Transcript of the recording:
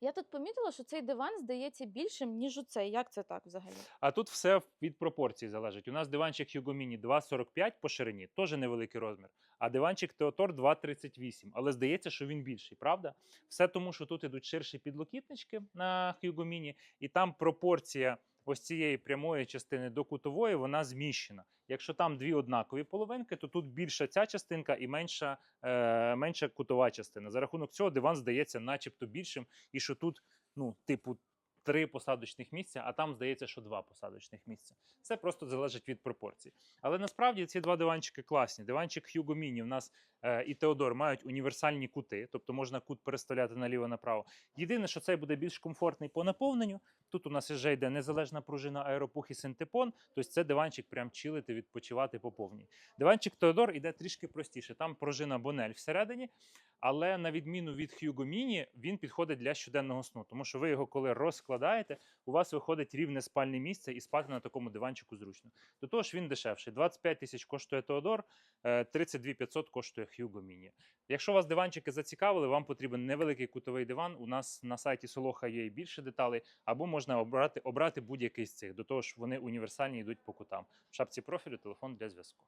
Я тут помітила, що цей диван здається більшим, ніж у цей. Як це так взагалі? А тут все від пропорцій залежить. У нас диванчик Hugo Mini 2,45 по ширині, теж невеликий розмір. А диванчик Теотор 2,38. Але здається, що він більший, правда? Все тому, що тут ідуть ширші підлокітнички на Hugo Mini, і там пропорція ось цієї прямої частини до кутової вона зміщена. Якщо там дві однакові половинки, то тут більша ця частинка і менша, е, менша кутова частина. За рахунок цього диван здається, начебто більшим, і що тут, ну, типу, три посадочних місця, а там здається, що два посадочних місця. Це просто залежить від пропорцій. Але насправді ці два диванчики класні. Диванчик Hugo Mini в нас і Теодор мають універсальні кути, тобто можна кут переставляти наліво-направо. Єдине, що цей буде більш комфортний по наповненню. Тут у нас вже йде незалежна пружина аеропух і синтепон, тобто це диванчик прям чилити, відпочивати по повній. Диванчик Теодор іде трішки простіше. Там пружина Бонель всередині, але на відміну від Hugo Mini, він підходить для щоденного сну, тому що ви його коли розкладаєте, у вас виходить рівне спальне місце і спати на такому диванчику зручно. До того ж він дешевший. 25 тисяч коштує Теодор, е, 32 500 коштує Hugo Mini. Якщо вас диванчики зацікавили, вам потрібен невеликий кутовий диван. У нас на сайті Солоха є і більше деталей, або можна обрати, обрати будь-який з цих. До того ж, вони універсальні йдуть по кутам. В шапці профілю телефон для зв'язку.